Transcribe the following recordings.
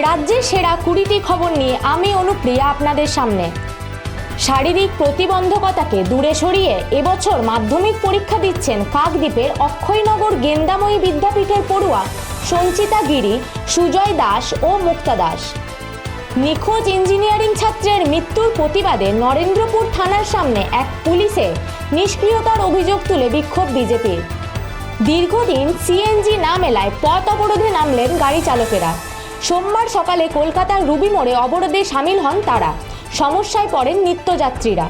রাজ্যের সেরা কুড়িটি খবর নিয়ে আমি অনুপ্রিয়া আপনাদের সামনে। শারীরিক প্রতিবন্ধকতাকে দূরে সরিয়ে এবছর মাধ্যমিক পরীক্ষা দিচ্ছেন কাকদ্বীপের অক্ষয়নগর গেন্দাময়ী বিদ্যাপীঠের পড়ুয়া সঞ্চিতা গিরি, সুজয় দাস ও মুক্তা দাস। নিখোঁজ ইঞ্জিনিয়ারিং ছাত্রের মৃত্যুর প্রতিবাদে নরেন্দ্রপুর থানার সামনে এক পুলিশে নিষ্ক্রিয়তার অভিযোগ তুলে বিক্ষোভ বিজেপির। দীর্ঘদিন সিএনজি না মেলায় পথ অবরোধে নামলেন গাড়ি চালকেরা। সোমবার সকালে কলকাতার রুবি মোড়ে অবরোধে সামিল হন তারা। সমস্যায় পড়েন নিত্যযাত্রীরা।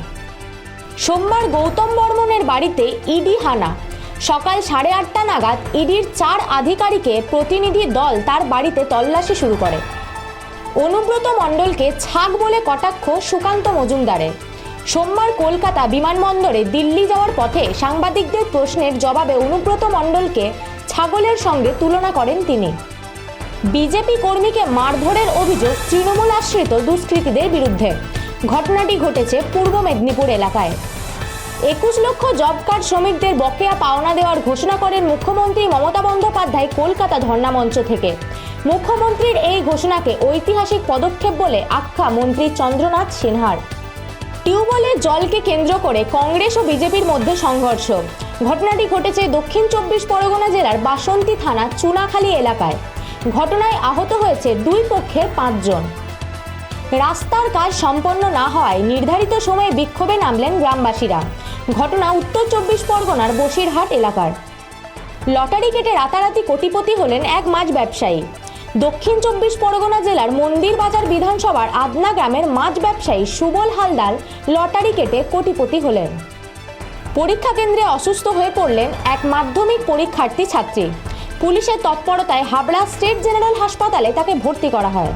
সোমবার গৌতম বর্মনের বাড়িতে ইডি হানা। সকাল সাড়ে আটটা নাগাদ ইডির চার আধিকারিকের প্রতিনিধি দল তার বাড়িতে তল্লাশি শুরু করে। অনুব্রত মণ্ডলকে ছাগ বলে কটাক্ষ সুকান্ত মজুমদারের। সোমবার কলকাতা বিমানবন্দরে দিল্লি যাওয়ার পথে সাংবাদিকদের প্রশ্নের জবাবে অনুব্রত মণ্ডলকে ছাগলের সঙ্গে তুলনা করেন তিনি। বিজেপি কর্মীকে মারধরের অভিযোগ তৃণমূল আশ্রিত দুষ্কৃতীদের বিরুদ্ধে। ঘটনাটি ঘটেছে পূর্ব মেদিনীপুর এলাকায়। একুশ লক্ষ জব কার্ড শ্রমিকদের বকেয়া পাওনা দেওয়ার ঘোষণা করেন মুখ্যমন্ত্রী মমতা বন্দ্যোপাধ্যায় কলকাতা ধর্ণা মঞ্চ থেকে। মুখ্যমন্ত্রীর এই ঘোষণাকে ঐতিহাসিক পদক্ষেপ বলে আখ্যা মন্ত্রী চন্দ্রনাথ সিনহার। টিউবওয়েলের জলকে কেন্দ্র করে কংগ্রেস ও বিজেপির মধ্যে সংঘর্ষ। ঘটনাটি ঘটেছে দক্ষিণ চব্বিশ পরগনা জেলার বাসন্তী থানা চুনাখালী এলাকায়। ঘটনায় আহত হয়েছে দুই পক্ষের পাঁচজন। রাস্তার কাজ সম্পন্ন না হওয়ায় নির্ধারিত সময়ে বিক্ষোভে নামলেন গ্রামবাসীরা। ঘটনা উত্তর চব্বিশ পরগনার বসিরহাট এলাকার। লটারি কেটে রাতারাতি কোটিপতি হলেন এক মাছ ব্যবসায়ী। দক্ষিণ চব্বিশ পরগনা জেলার মন্দির বাজার বিধানসভার আদনা গ্রামের মাছ ব্যবসায়ী সুবল হালদার লটারি কেটে কোটিপতি হলেন। পরীক্ষা কেন্দ্রে অসুস্থ হয়ে পড়লেন এক মাধ্যমিক পরীক্ষার্থী ছাত্রী। পুলিশের তৎপরতায় হাবড়া স্টেট জেনারেল হাসপাতালে তাকে ভর্তি করা হয়।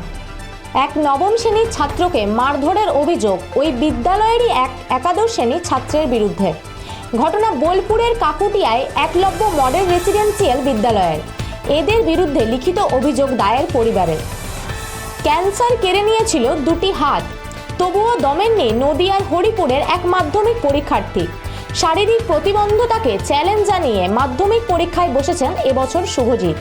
এক নবম শ্রেণির ছাত্রকে মারধরের অভিযোগ ওই বিদ্যালয়েরই এক একাদশ শ্রেণির ছাত্রের বিরুদ্ধে। ঘটনা বোলপুরের কাকুটিয়ায় একলব্য মডেল রেসিডেন্সিয়াল বিদ্যালয়ের। এদের বিরুদ্ধে লিখিত অভিযোগ দায়ের পরিবারের। ক্যান্সার কেড়ে নিয়েছিল দুটি হাত। তবুও দমেননি নদিয়ার হরিপুরের এক মাধ্যমিক পরীক্ষার্থী। শারীরিক প্রতিবন্ধতাকে চ্যালেঞ্জ জানিয়ে মাধ্যমিক পরীক্ষায় বসেছেন এবছর শুভজিৎ।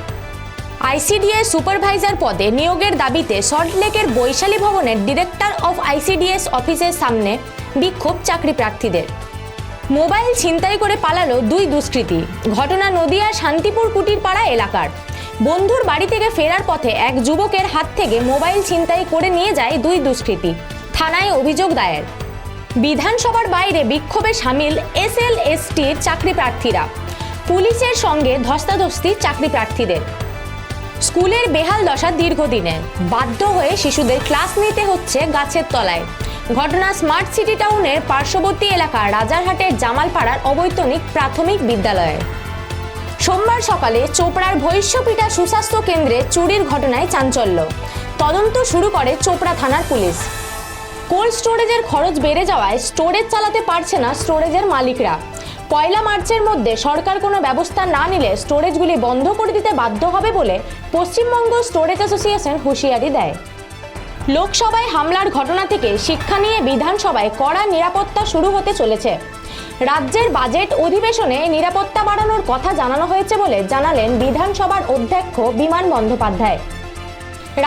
আইসিডিএস সুপারভাইজার পদে নিয়োগের দাবিতে সল্টলেকের বৈশালী ভবনের ডিরেক্টর অফ আইসিডিএস অফিসের সামনে বিক্ষোভ চাকরি প্রার্থীদের। মোবাইল ছিনতাই করে পালালো দুই দুষ্কৃতী। ঘটনা নদিয়ার শান্তিপুর কুটির পাড়া এলাকার। বন্ধুর বাড়ি থেকে ফেরার পথে এক যুবকের হাত থেকে মোবাইল ছিনতাই করে নিয়ে যায় দুই দুষ্কৃতী। থানায় অভিযোগ দায়ের। বিধানসভার বাইরে বিক্ষোভে সামিল এস এল এসটির চাকরি প্রার্থীরা। পুলিশের সঙ্গে ধস্তাধস্তি চাকরি প্রার্থীদের। স্কুলের বেহাল দশা দীর্ঘদিনের বাধ্য হয়ে শিশুদের ক্লাস নিতে হচ্ছে গাছের তলায়। ঘটনা স্মার্ট সিটি টাউনের পার্শ্ববর্তী এলাকা রাজারহাটের জামালপাড়ার অবৈতনিক প্রাথমিক বিদ্যালয়ে। সোমবার সকালে চোপড়ার ভৈষ্যপিটা সুস্বাস্থ্য কেন্দ্রে চুরির ঘটনায় চাঞ্চল্য। তদন্ত শুরু করে চোপড়া থানার পুলিশ। কোল্ড স্টোরেজের খরচ বেড়ে যাওয়ায় স্টোরেজ চালাতে পারছে না স্টোরেজের মালিকরা। পয়লা মার্চের মধ্যে সরকার কোনো ব্যবস্থা না নিলে স্টোরেজগুলি বন্ধ করে দিতে বাধ্য হবে বলে পশ্চিমবঙ্গ স্টোরেজ অ্যাসোসিয়েশন হুঁশিয়ারি দেয়। লোকসভায় হামলার ঘটনা থেকে শিক্ষা নিয়ে বিধানসভায় কড়া নিরাপত্তা শুরু হতে চলেছে। রাজ্যের বাজেট অধিবেশনে নিরাপত্তা বাড়ানোর কথা জানানো হয়েছে বলে জানালেন বিধানসভার অধ্যক্ষ বিমান বন্দ্যোপাধ্যায়।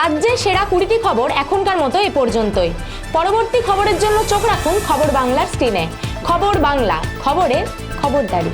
রাজ্যের সেরা কুড়িটি খবর এখনকার মতো এ পর্যন্তই। পরবর্তী খবরের জন্য চোখ রাখুন খবর বাংলার স্ক্রিনে। খবর বাংলা খবরের খবরদারি।